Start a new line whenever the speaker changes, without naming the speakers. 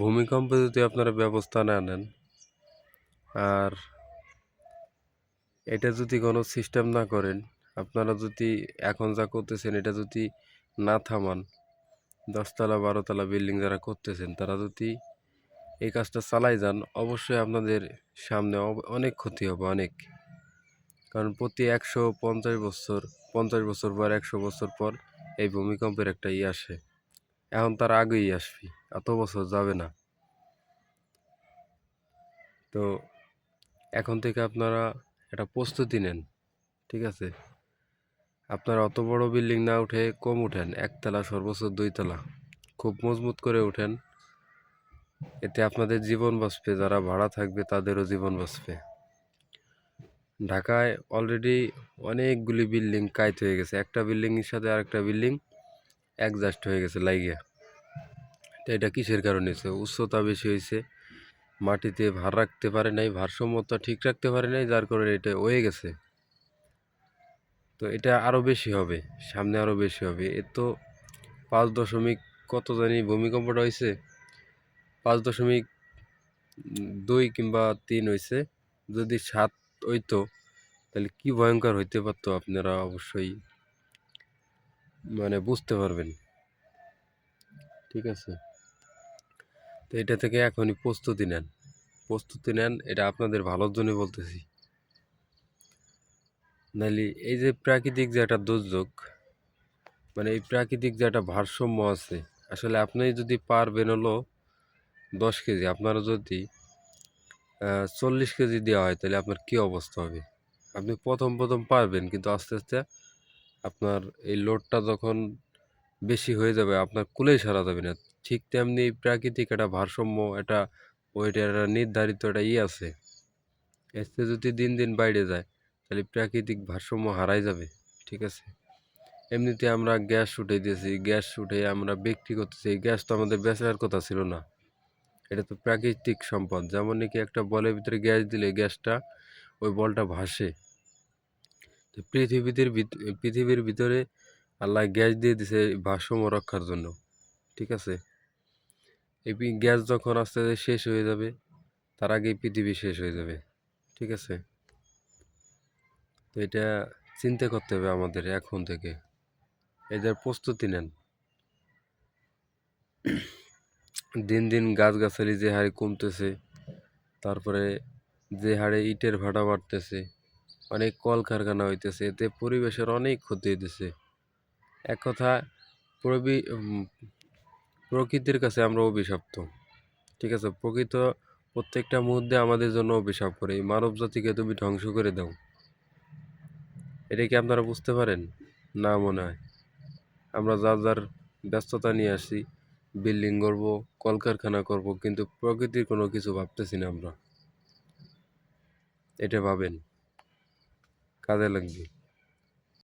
ভূমিকম্পে যদি আপনারা ব্যবস্থা না নেন, আর এটা যদি কোনো সিস্টেম না করেন, আপনারা যদি এখন যা করতেছেন, এটা যদি না থামান, দশতলা, বারোতলা বিল্ডিং যারা করতেছেন, তারা যদি এই কাজটা চালাই যান, অবশ্যই আপনাদের সামনে অনেক ক্ষতি হবে, অনেক। কারণ প্রতি একশো পঞ্চাশ বছর পঞ্চাশ বছর পর, একশো বছর পর এই ভূমিকম্পের একটা ই আসে। এখন তার আগেই আসবি, এত বছর যাবে না। তো এখন থেকে আপনারা একটা প্রস্তুতি নেন, ঠিক আছে? আপনারা অত বড় বিল্ডিং না উঠে কম উঠেন, একতলা সর্বোচ্চ দুইতলা। খুব মজবুত করে উঠেন। এতে আপনাদের জীবন বাঁচবে, যারা ভাড়া থাকবে তাদেরও জীবন বাঁচবে। ঢাকায় অলরেডি অনেকগুলি বিল্ডিং কাইত হয়ে গেছে। একটা বিল্ডিংয়ের সাথে আরেকটা বিল্ডিং অ্যাডজাস্ট হয়ে গেছে লাইগে তো এটা কিসের কারণে হয়েছে? উচ্চতা বেশি হয়েছে, মাটিতে ভার রাখতে পারে নাই, ভারসাম্যতা ঠিক রাখতে পারে নাই, যার কারণে এটা হয়ে গেছে। তো এটা আরও বেশি হবে, সামনে আরও বেশি হবে। এ তো পাঁচ দশমিক কত জানি ভূমিকম্পটা হয়েছে, পাঁচ দশমিক দুই কিংবা তিন হয়েছে। যদি সাত হইতো, তাহলে কি ভয়ঙ্কর হইতে পারতো আপনারা অবশ্যই। মানে বুঝতে পারবেন। ঠিক আছে? তো এটা থেকে এখনই প্রস্তুতি নেন। প্রস্তুতি নেন, এটা আপনাদের ভালোর জন্য বলতেছি। নাহলে এই যে প্রাকৃতিক যে একটা দুর্যোগ মানে এই প্রাকৃতিক যে একটা ভারসাম্য আছে, আসলে আপনি যদি পারবেন হলো দশ কেজি, আপনারা যদি চল্লিশ কেজি দেওয়া হয়, তাহলে আপনার কী অবস্থা হবে? আপনি প্রথম প্রথম পারবেন, কিন্তু আস্তে আস্তে আপনার এই লোডটা যখন বেশি হয়ে যাবে, আপনার কুলেই সারা যাবে না। ঠিক তেমনি প্রাকৃতিক একটা ভারসাম্য, একটা ওইটার একটা নির্ধারিত একটা ই আছে। এতে যদি দিন দিন বাইরে যায়, তাহলে প্রাকৃতিক ভারসাম্য হারাই যাবে, ঠিক আছে? এমনিতে আমরা গ্যাস উঠে দিয়েছি, গ্যাস উঠে আমরা বিক্রি করতেছি গ্যাস তো আমাদের বেচার কথা ছিল না। এটা তো প্রাকৃতিক সম্পদ, যেমন নাকি একটা বলের ভিতরে গ্যাস দিলে গ্যাসটা ওই বলটা ভাসে। তো পৃথিবীর ভিত- পৃথিবীর ভিতরে আল্লাহ গ্যাস দিয়ে দিছে ভারসাম্য রক্ষার জন্য, ঠিক আছে? এই গ্যাস যখন আস্তে আস্তে শেষ হয়ে যাবে, তার আগেই পৃথিবী শেষ হয়ে যাবে, ঠিক আছে? তো এটা চিন্তা করতে হবে আমাদের এখন থেকে। এদের প্রস্তুতি নেন। দিন দিন গাছগাছালি যে হারে কমতেছে, তারপরে যে হারে ইটের ভাড়া বাড়তেছে অনেক কলকারখানা হইতেছে, এতে পরিবেশের অনেক ক্ষতি হইতেছে। এক কথা প্রকৃতির কাছে আমরা অভিশপ্ত, ঠিক আছে? প্রকৃত প্রত্যেকটা মুহূর্তে আমাদের জন্য অভিশাপ করে, এই মানব জাতিকে তুমি ধ্বংস করে দাও। এটা কি আপনারা বুঝতে পারেন? না মনে হয়। আমরা যার যার ব্যস্ততা নিয়ে আসি, বিল্ডিং করব, কলকারখানা করব, কিন্তু প্রকৃতির কোনো কিছু ভাবতেছি না আমরা। এটা ভাবেন। কাজে লাগবে